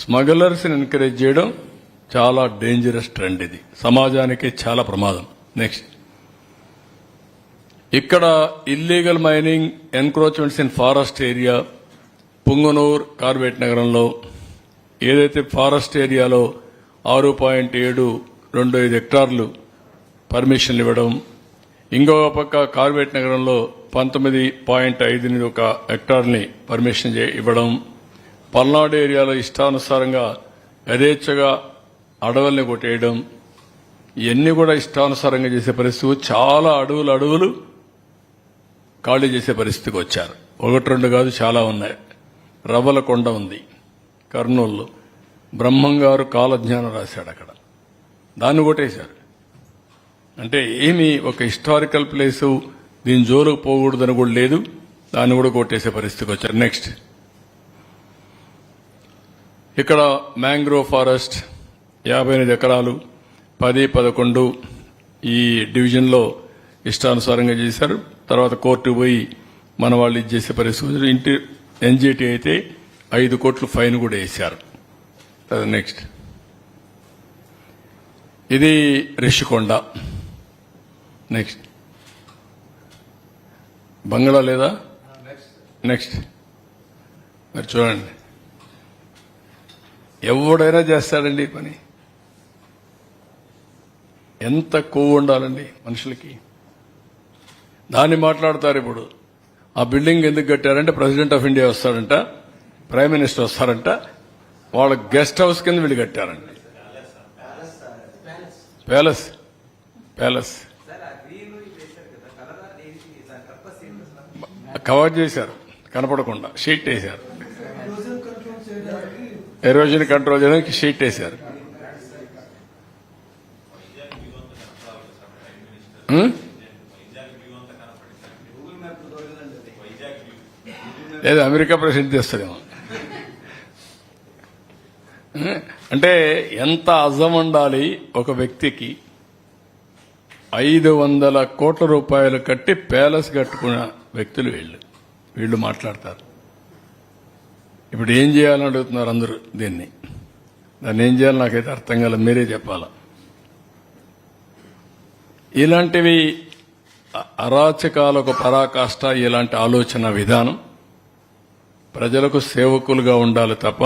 స్మగ్లర్స్ని encourage చేయడం చాలా dangerous trend ఇది. సమాజానికి చాలా ప్రమాదం. నెక్స్ట్ ఇక్కడ illegal mining encroachments in forest area Punganur కార్బేట్ నగరంలో ఏదైతే ఫారెస్ట్ ఏరియాలో ఆరు పాయింట్ ఏడు రెండు ఐదు హెక్టార్లు పర్మిషన్లు ఇవ్వడం ఇంకొక పక్క కార్బేట్ నగరంలో పంతొమ్మిది పాయింట్ ఐదు ఎనిమిది ఒక హెక్టార్ని పర్మిషన్ చే- ఇవ్వడం పల్నాడు ఏరియాలో ఇష్టానుసారంగా యథేచ్ఛగా అడవుల్ని కొట్టేయడం ఇవన్నీ కూడా ఇష్టానుసారంగా చేసే పరిస్థితి చాలా అడవులు అడవులు ఖాళీ చేసే పరిస్థితికి వచ్చారు. ఒకటి రెండు కాదు చాలా ఉన్నాయి. రవ్వల కొండ ఉంది కర్నూలు బ్రహ్మంగారు కాలజ్ఞానం రాశాడు అక్కడ. దాన్ని కొట్టేశారు. అంటే ఏమి ఒక హిస్టారికల్ ప్లేసు దీని జోలుకు పోకూడదని కూడా లేదు దాన్ని కూడా కొట్టేసే పరిస్థితికి వచ్చారు. నెక్స్ట్. ఇక్కడ మ్యాంగ్రోవ్ ఫారెస్ట్ యాభై ఎనిమిది ఎకరాలు పది పదకొండు ఈ డివిజన్లో ఇష్టానుసారంగా చేశారు. తర్వాత కోర్టు పోయి మన వాళ్ళు ఇది చేసే పరిస్థితి వచ్చింది. ఇంటి ఎన్జిటి అయితే ఐదు కోట్లు ఫైన్ కూడా వేశారు. నెక్స్ట్ ఇది రిషికొండ. నెక్స్ట్ బంగ్లా లేదా? నెక్స్ట్ మరి చూడండి. ఎవడైనా చేస్తాడండి ఈ పని. ఎంత కొవ్వు ఉండాలండి మనుషులకి. దాన్ని మాట్లాడతారు ఇప్పుడు. ఆ బిల్డింగ్ ఎందుకు కట్టారంటే ప్రెసిడెంట్ ఆఫ్ ఇండియా వస్తాడంట ప్రైమ్ మినిస్టర్ వస్తారంట వాళ్ళ గెస్ట్ హౌస్ కింద వీళ్ళు కట్టారండి. ప్యాలెస్. ప్యాలెస్. కవర్ చేశారు. కనపడకుండా. షీట్ వేశారు. ఎరోజన్ కంట్రోల్ చేయడానికి షీట్ వేశారు. లేదా లేదు అమెరికా ప్రెసిడెంట్ చేస్తారేమో అంటే ఎంత అజం ఉండాలి ఒక వ్యక్తికి ఐదు వందల కోట్ల రూపాయలు కట్టి ప్యాలెస్ కట్టుకున్న వ్యక్తులు వీళ్ళు. వీళ్ళు మాట్లాడతారు. ఇప్పుడు ఏం చేయాలని అడుగుతున్నారు అందరూ దీన్ని? దాన్ని ఏం చేయాలి నాకైతే అర్థం కాలేదు మీరే చెప్పాలా? ఇలాంటివి అరాచకాలకు పరాకాష్ట ఇలాంటి ఆలోచన విధానం ప్రజలకు సేవకులుగా ఉండాలి తప్ప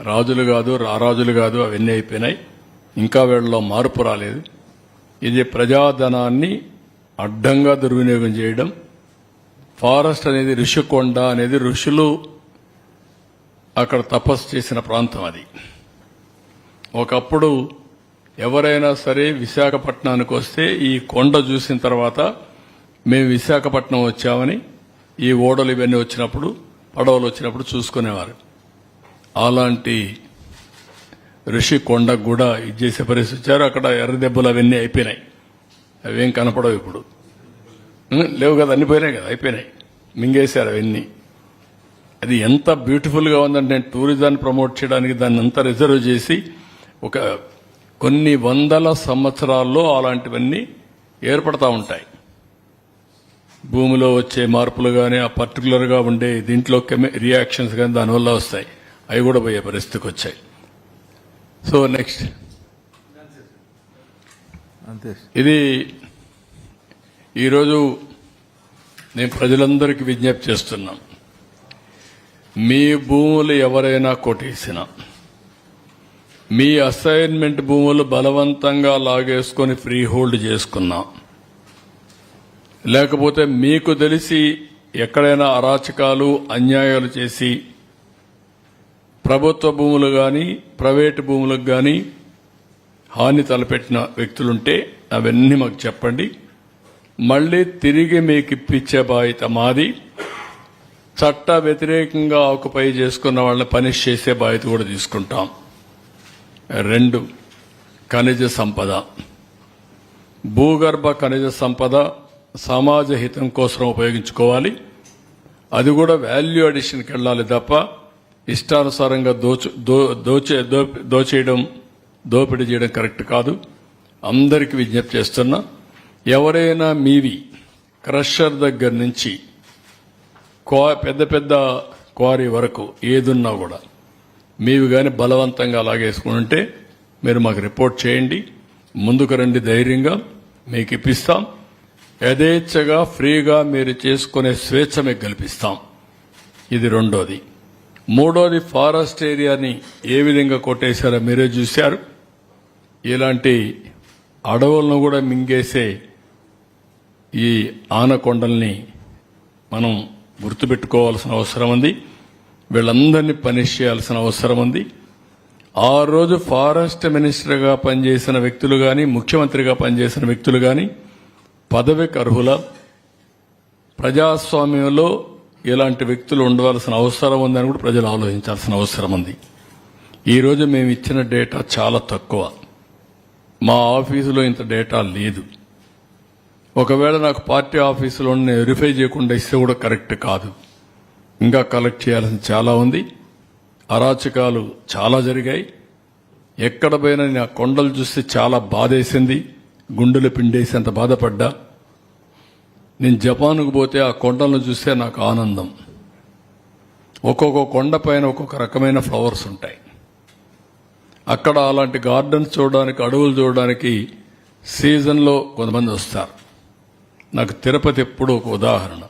రాజులు కాదు రారాజులు కాదు అవన్నీ అయిపోయినాయి. ఇంకా వీళ్ళలో మార్పు రాలేదు. ఇది ప్రజాధనాన్ని అడ్డంగా దుర్వినియోగం చేయడం. ఫారెస్ట్ అనేది ఋషికొండ అనేది ఋషులు అక్కడ తపస్సు చేసిన ప్రాంతం అది. ఒకప్పుడు ఎవరైనా సరే విశాఖపట్నానికి వస్తే ఈ కొండ చూసిన తర్వాత మేము విశాఖపట్నం వచ్చామని ఈ ఓడలు ఇవన్నీ వచ్చినప్పుడు పడవలు వచ్చినప్పుడు చూసుకునేవారు. అలాంటి ఋషి కొండకు కూడా ఇది చేసే పరిస్థితి వచ్చారు. అక్కడ ఎర్ర దెబ్బలు అవన్నీ అయిపోయినాయి. అవేం కనపడవు ఇప్పుడు. లేవు కదా అన్ని పోయినాయి కదా అయిపోయినాయి. మింగేశారు అవన్నీ. అది ఎంత బ్యూటిఫుల్గా ఉందంటే నేను టూరిజాన్ని ప్రమోట్ చేయడానికి దాన్ని అంతా రిజర్వ్ చేసి ఒక కొన్ని వందల సంవత్సరాల్లో అలాంటివన్నీ ఏర్పడతా ఉంటాయి. భూమిలో వచ్చే మార్పులు కానీ ఆ పర్టికులర్గా ఉండే దీంట్లో రియాక్షన్స్ కానీ దానివల్ల వస్తాయి. అవి కూడా పోయే పరిస్థితికి వచ్చాయి. సో నెక్స్ట్ అంతే ఇది ఈరోజు నేను ప్రజలందరికీ విజ్ఞప్తి చేస్తున్నాం. మీ భూములు ఎవరైనా కొట్టేసిన మీ అసైన్మెంట్ భూములు బలవంతంగా లాగేసుకొని ఫ్రీ హోల్డ్ చేసుకున్నా లేకపోతే మీకు తెలిసి ఎక్కడైనా అరాచకాలు అన్యాయాలు చేసి ప్రభుత్వ భూములు కానీ ప్రైవేటు భూములకు కానీ హాని తలపెట్టిన వ్యక్తులుంటే అవన్నీ మాకు చెప్పండి. మళ్ళీ తిరిగి మీకు ఇప్పించే బాధ్యత మాది. చట్ట వ్యతిరేకంగా ఆకుపై చేసుకున్న వాళ్ళని పనిష్ చేసే బాధ్యత కూడా తీసుకుంటాం. రెండు ఖనిజ సంపద. భూగర్భ ఖనిజ సంపద సమాజ హితం కోసం ఉపయోగించుకోవాలి. అది కూడా వాల్యూ అడిషన్కి వెళ్ళాలి తప్ప ఇష్టానుసారంగా దోచు దోచే దోచేయడం దోపిడీ చేయడం కరెక్ట్ కాదు. అందరికీ విజ్ఞప్తి చేస్తున్నా ఎవరైనా మీవి క్రషర్ దగ్గర నుంచి క్వా- పెద్ద పెద్ద క్వారీ వరకు ఏదున్నా కూడా మీవి కానీ బలవంతంగా అలాగేసుకుంటే మీరు మాకు రిపోర్ట్ చేయండి. ముందుకు రండి ధైర్యంగా మీకు ఇప్పిస్తాం. యథేచ్ఛగా ఫ్రీగా మీరు చేసుకునే స్వేచ్ఛ మీకు కల్పిస్తాం. ఇది రెండోది. మూడోది ఫారెస్ట్ ఏరియాని ఏ విధంగా కొట్టేశారో మీరే చూశారు. ఇలాంటి అడవులను కూడా మింగేసే ఈ ఆనకొండల్ని మనం గుర్తుపెట్టుకోవాల్సిన అవసరం ఉంది. వీళ్ళందరినీ పనిష్ చేయాల్సిన అవసరం ఉంది. ఆ రోజు ఫారెస్ట్ మినిస్టర్గా పనిచేసిన వ్యక్తులు కానీ ముఖ్యమంత్రిగా పనిచేసిన వ్యక్తులు కానీ పదవికి అర్హుల ప్రజాస్వామ్యంలో ఇలాంటి వ్యక్తులు ఉండవలసిన అవసరం ఉందని కూడా ప్రజలు ఆలోచించాల్సిన అవసరం ఉంది. ఈరోజు మేము ఇచ్చిన డేటా చాలా తక్కువ. మా ఆఫీసులో ఇంత డేటా లేదు. ఒకవేళ నాకు పార్టీ ఆఫీసులో నేను వెరిఫై చేయకుండా ఇస్తే కూడా కరెక్ట్ కాదు. ఇంకా కలెక్ట్ చేయాల్సింది చాలా ఉంది. అరాచకాలు చాలా జరిగాయి. ఎక్కడ పోయినా ఆ కొండలు చూస్తే చాలా బాధేసింది. గుండెలు పిండేసి అంత బాధపడ్డా. నేను జపాన్కు పోతే ఆ కొండలను చూస్తే నాకు ఆనందం. ఒక్కొక్క కొండ పైన ఒక్కొక్క రకమైన ఫ్లవర్స్ ఉంటాయి. అక్కడ అలాంటి గార్డెన్స్ చూడడానికి అడవులు చూడడానికి సీజన్లో కొంతమంది వస్తారు. నాకు తిరుపతి ఎప్పుడూ ఒక ఉదాహరణ.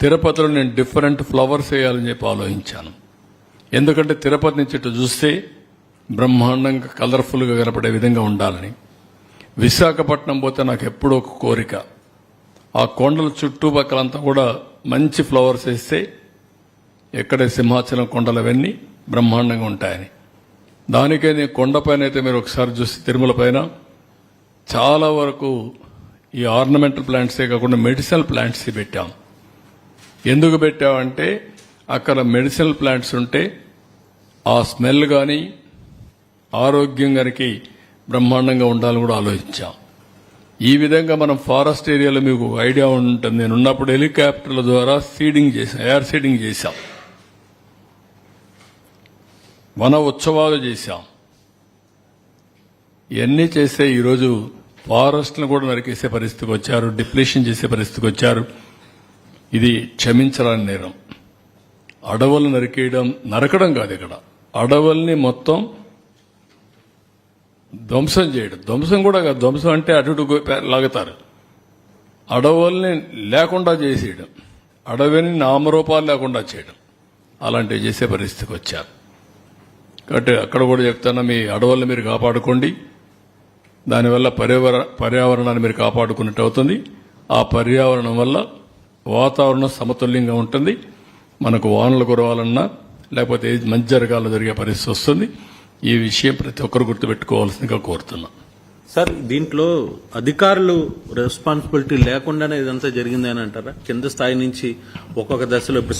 తిరుపతిలో నేను డిఫరెంట్ ఫ్లవర్స్ వేయాలని చెప్పి ఆలోచించాను. ఎందుకంటే తిరుపతి నుంచి ఇటు చూస్తే బ్రహ్మాండంగా కలర్ఫుల్గా కనపడే విధంగా ఉండాలని. విశాఖపట్నం పోతే నాకు ఎప్పుడూ ఒక కోరిక. ఆ కొండల చుట్టుపక్కలంతా కూడా మంచి ఫ్లవర్స్ వేస్తే ఎక్కడ సింహాచలం కొండలు అవన్నీ బ్రహ్మాండంగా ఉంటాయని. దానికే నేను కొండపైన అయితే మీరు ఒకసారి చూస్తే తిరుమల పైన చాలా వరకు ఈ ఆర్నమెంటల్ ప్లాంట్సే కాకుండా మెడిసినల్ ప్లాంట్స్ పెట్టాం. ఎందుకు పెట్టామంటే అక్కడ మెడిసినల్ ప్లాంట్స్ ఉంటే ఆ స్మెల్ కానీ ఆరోగ్యం కనుక బ్రహ్మాండంగా ఉండాలని కూడా ఆలోచించాం. ఈ విధంగా మనం ఫారెస్ట్ ఏరియాలో మీకు ఐడియా ఉంటుంది. నేను ఉన్నప్పుడు హెలికాప్టర్ల ద్వారా సీడింగ్ చేశాం ఎయిర్ సీడింగ్ చేశాం. వన ఉత్సవాలు చేశాం. ఇవన్నీ చేస్తే ఈరోజు ఫారెస్ట్ను కూడా నరికేసే పరిస్థితికి వచ్చారు డిప్లేషన్ చేసే పరిస్థితికి వచ్చారు. ఇది క్షమించరాని నేరం. అడవులు నరికేయడం నరకడం కాదు ఇక్కడ. అడవుల్ని మొత్తం ధ్వంసం చేయడం. ధ్వంసం కూడా కాదు ధ్వంసం అంటే అటు లాగుతారు. అడవుల్ని లేకుండా చేసేయడం. అడవిని నామరూపాలు లేకుండా చేయడం. అలాంటివి చేసే పరిస్థితికి వచ్చారు. కాబట్టి అక్కడ కూడా చెప్తాను మీ అడవుల్ని మీరు కాపాడుకోండి. దానివల్ల పర్యావరణ పర్యావరణాన్ని మీరు కాపాడుకున్నట్టు అవుతుంది. ఆ పర్యావరణం వల్ల వాతావరణం సమతుల్యంగా ఉంటుంది. మనకు వానలు కురవాలన్నా లేకపోతే ఏది మంచి జరగాలో జరిగే పరిస్థితి వస్తుంది. ఈ విషయం ప్రతి ఒక్కరు గుర్తుపెట్టుకోవాల్సిందిగా కోరుతున్నా. సార్ దీంట్లో అధికారులు రెస్పాన్సిబిలిటీ లేకుండానే ఇదంతా జరిగింది అని అంటారా? కింద స్థాయి నుంచి ఒక్కొక్క దశలో ఇప్పుడు